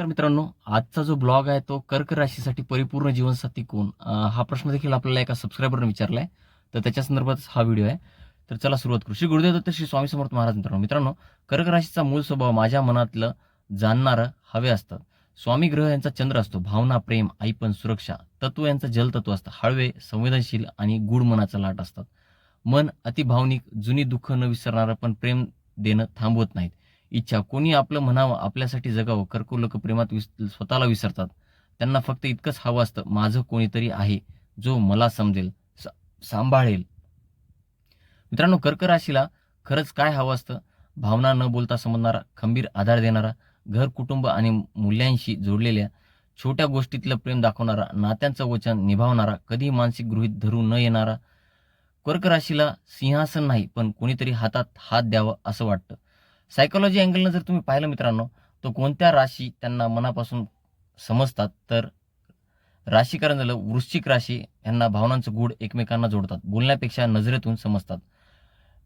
नमस्कार मित्रांनो आजचा जो ब्लॉग आहे तो कर्क राशीसाठी परिपूर्ण जीवनसाथी कोण? हा प्रश्न देखील आपल्याला एका सबस्क्रायबरने विचारलाय. तर त्याच्या संदर्भात हा व्हिडिओ आहे. तर चला सुरुवात करू. श्री गुरुदेव दत्त श्री स्वामी समर्थ महाराज मित्रांनो मित्रांनो कर्क राशीचा मूळ स्वभाव माझ्या मनातलं जाणणारं हवे असतं स्वामी ग्रह यांचा चंद्र असतो. भावना प्रेम आईपण सुरक्षा तत्व यांचं जलतत्व असतं. हळवे संवेदनशील आणि गुढ मनाचा लाट असतात. मन अतिभावनिक जुनी दुःख न विसरणारं पण प्रेम देणं थांबवत नाहीत. इच्छा. कोणी आपलं म्हणावं आपल्यासाठी जगावं. कर्कू लोक प्रेमात विस स्वतःला विसरतात. त्यांना फक्त इतकंच हवं असतं माझं कोणीतरी आहे जो मला समजेल सा- सांभाळेल. मित्रांनो कर्क राशीला खरंच काय हवं असतं? भावना न बोलता समजणारा खंबीर आधार देणारा घर कुटुंब आणि मूल्यांशी जोडलेल्या छोट्या गोष्टीतलं प्रेम दाखवणारा नात्यांचं वचन निभावणारा कधी मानसिक गृहित धरू न येणारा कर्क राशीला सिंहासन नाही पण कोणीतरी हातात हात द्यावं असं वाटतं. सायकोलॉजी अँगलनं जर तुम्ही पाहिलं मित्रांनो तर कोणत्या राशी त्यांना मनापासून समजतात तर राशीकरण झालं वृश्चिक राशी यांना भावनांचं गूढ एकमेकांना जोडतात. बोलण्यापेक्षा नजरेतून समजतात.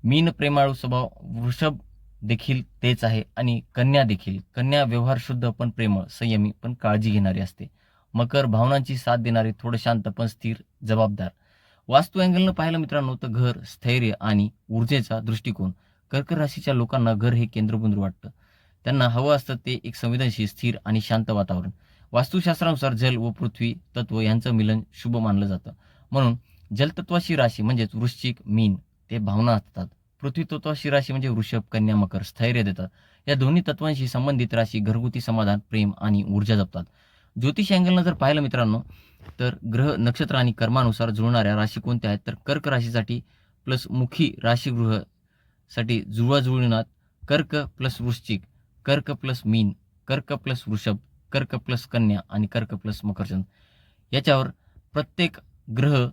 मीन प्रेमाळू स्वभाव वृषभ देखील तेच आहे आणि कन्या देखील. कन्या व्यवहार शुद्ध पण प्रेमळ संयमी पण काळजी घेणारी असते. मकर भावनांची साथ देणारी थोडं शांत पण स्थिर जबाबदार. वास्तू अँगलनं पाहिलं मित्रांनो तर घर स्थैर्य आणि ऊर्जेचा दृष्टिकोन. कर्क राशीच्या लोकांना घर हे केंद्रबिंदू वाटतं. त्यांना हवं असतं ते एक संवेदनशील स्थिर आणि शांत वातावरण. वास्तुशास्त्रानुसार जल व पृथ्वी तत्व यांचं मिलन शुभ मानलं जातं. म्हणून जलतत्वाशी राशी म्हणजेच वृश्चिक मीन ते भावना असतात. पृथ्वी राशी म्हणजे वृषभ कन्या मकर स्थैर्य देतात. या दोन्ही तत्वांशी संबंधित राशी घरगुती समाधान प्रेम आणि ऊर्जा जपतात. ज्योतिष अँगलनं जर पाहिलं मित्रांनो तर ग्रह नक्षत्र आणि कर्मानुसार जुळणाऱ्या राशी कोणत्या आहेत? तर कर्क राशीसाठी प्लस मुखी राशीगृह साठी जुळवाजुळणात कर्क प्लस वृश्चिक कर्क प्लस मीन कर्क प्लस वृषभ कर्क प्लस कन्या आणि कर्क प्लस मकरचंद. याच्यावर प्रत्येक ग्रह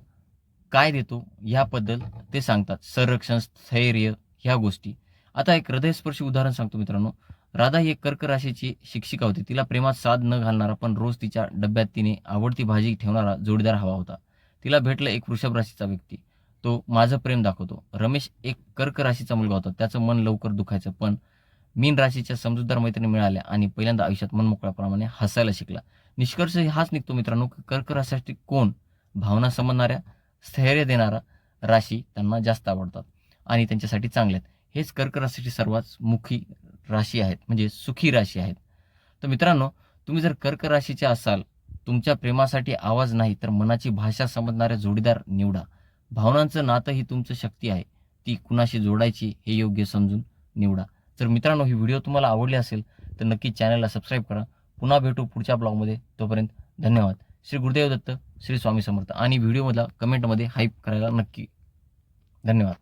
काय देतो ह्याबद्दल ते सांगतात. संरक्षण स्थैर्य ह्या गोष्टी. आता एक हृदयस्पर्शी उदाहरण सांगतो मित्रांनो. राधा ही एक कर्क राशीची शिक्षिका होती. तिला प्रेमात साध न घालणारा पण रोज तिच्या डब्यात तिने आवडती भाजी ठेवणारा जोडीदार हवा होता. तिला भेटलं एक वृषभ राशीचा व्यक्ती. तो माझं प्रेम दाखवतो. रमेश एक कर्क राशीचा मुलगा होता. त्याचं मन लवकर दुखायचं पण मीन राशीच्या समजूतदार मैत्रिणी मिळाल्या आणि पहिल्यांदा आयुष्यात मनमोकळ्याप्रमाणे हसायला शिकला. निष्कर्ष हाच निघतो मित्रांनो कर्क राशीसाठी कोण भावना समजणाऱ्या स्थैर्य देणारा राशी त्यांना जास्त आवडतात आणि त्यांच्यासाठी चांगले आहेत. हेच कर्क राशीची सर्वात मुखी राशी आहेत म्हणजे सुखी राशी आहेत. तर मित्रांनो तुम्ही जर कर्क राशीचे असाल तुमच्या प्रेमासाठी आवाज नाही तर मनाची भाषा समजणाऱ्या जोडीदार निवडा. भावनांचं नातं ही तुमचं शक्ती आहे. ती कुणाशी जोडायची हे योग्य समजून निवडा. जर मित्रांनो ही व्हिडिओ तुम्हाला आवडली असेल तर नक्की चॅनलला सबस्क्राईब करा. पुन्हा भेटू पुढच्या ब्लॉगमध्ये. तोपर्यंत धन्यवाद. श्री गुरुदेव दत्त श्री स्वामी समर्थ. आणि व्हिडिओमधला कमेंटमध्ये हाईप करायला नक्की धन्यवाद.